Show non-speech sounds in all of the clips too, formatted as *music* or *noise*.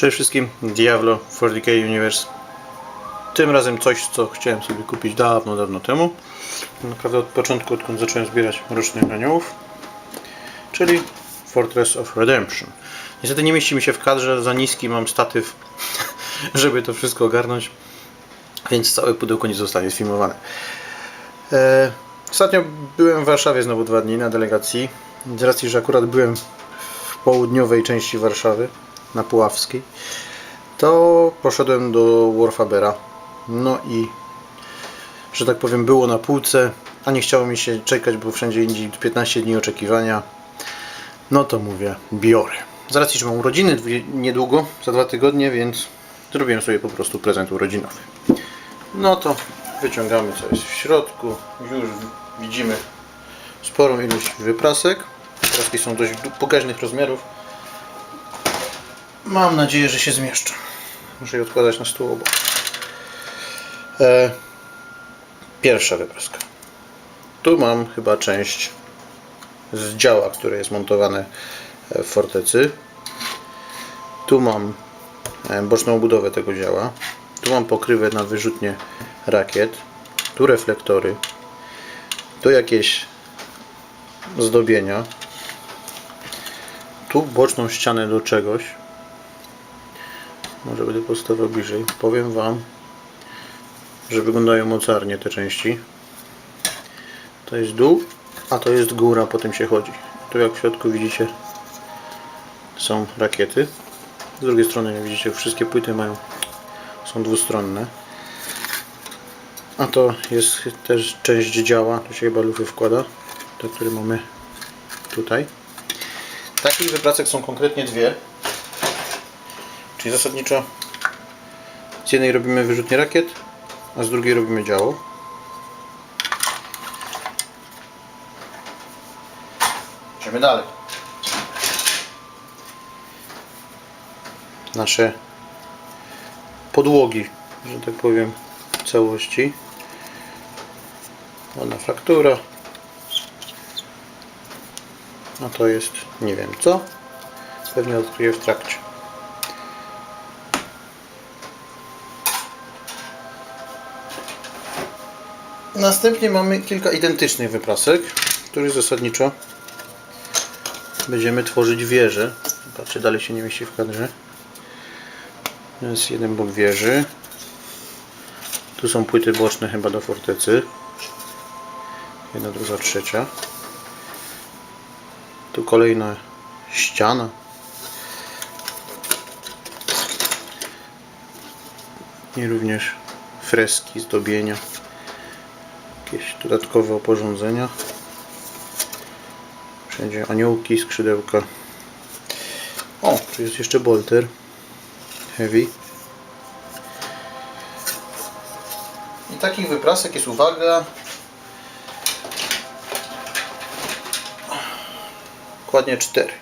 Cześć wszystkim, Diablo 40k Universe. Tym razem coś, co chciałem sobie kupić dawno, dawno temu. Naprawdę od początku, odkąd zacząłem zbierać rocznych aniołów. Czyli Fortress of Redemption. Niestety nie mieści mi się w kadrze, za niski mam statyw, *laughs* żeby to wszystko ogarnąć. Więc całe pudełko nie zostanie sfilmowane. E, Ostatnio byłem w Warszawie znowu dwa dni na delegacji. Z racji, że akurat byłem w południowej części Warszawy, na Puławskiej, to poszedłem do Warfabera. No i, że tak powiem, było na półce, a nie chciało mi się czekać, bo wszędzie indziej 15 dni oczekiwania. No to mówię, biorę. Z racji, że mam urodziny niedługo, za dwa tygodnie, więc zrobiłem sobie po prostu prezent urodzinowy. No to wyciągamy co jest w środku. Już widzimy sporą ilość wyprasek. Wypraski są dość pokaźnych rozmiarów. Mam nadzieję, że się zmieszczą. Muszę je odkładać na stół obok. E, pierwsza wypraska. Tu mam chyba część z działa, które jest montowane w fortecy. Tu mam e, boczną budowę tego działa. Tu mam pokrywę na wyrzutnie rakiet. Tu reflektory. Tu jakieś zdobienia. Tu boczną ścianę do czegoś. Może będę postawił bliżej. Powiem Wam, że wyglądają mocarnie te części. To jest dół, a to jest góra, po tym się chodzi. Tu jak w środku widzicie są rakiety. Z drugiej strony jak widzicie wszystkie płyty mają są dwustronne. A to jest też część działa, tu się chyba lufy wkłada, te które mamy tutaj. Takich wypracek są konkretnie dwie. Czyli zasadniczo z jednej robimy wyrzutnie rakiet, a z drugiej robimy działo. Idziemy dalej. Nasze podłogi, że tak powiem, w całości. Ładna fraktura. A to jest nie wiem co. Pewnie odkryję w trakcie. Następnie mamy kilka identycznych wyprasek, których zasadniczo będziemy tworzyć wieże. Patrzcie, dalej się nie mieści w kadrze. To jest jeden bok wieży. Tu są płyty boczne chyba do fortecy. Jedna, druga, trzecia. Tu kolejna ściana. I również freski, zdobienia. Jakieś dodatkowe oporządzenia. Wszędzie aniołki, skrzydełka. O, tu jest jeszcze bolter. Heavy. I takich wyprasek jest, uwaga, dokładnie cztery.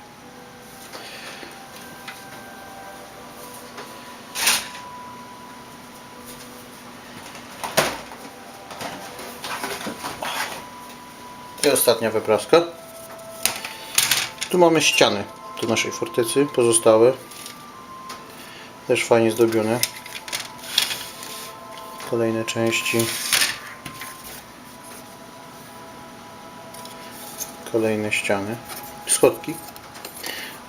I ostatnia wypraska. Tu mamy ściany do naszej fortecy, pozostałe. Też fajnie zdobione. Kolejne części. Kolejne ściany. Schodki.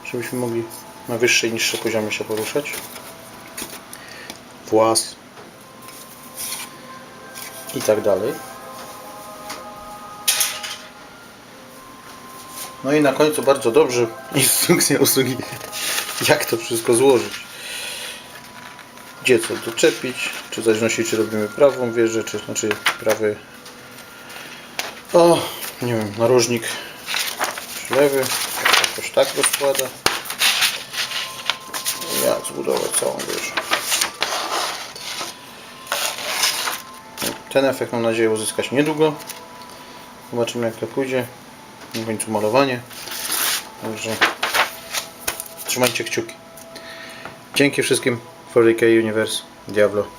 Żebyśmy mogli na wyższe i niższe poziomy się poruszać. Włas. I tak dalej. No i na końcu bardzo dobrze instrukcja usługi, jak to wszystko złożyć. Gdzie co doczepić, czy w zależności czy robimy prawą wieżę, czy znaczy prawy o, nie wiem, narożnik czy lewy, jakoś tak rozkłada. Jak zbudować całą wieżę. Ten efekt mam nadzieję uzyskać niedługo. Zobaczymy jak to pójdzie. Na końcu malowanie. Także trzymajcie kciuki. Dzięki wszystkim 40k Universe Diablo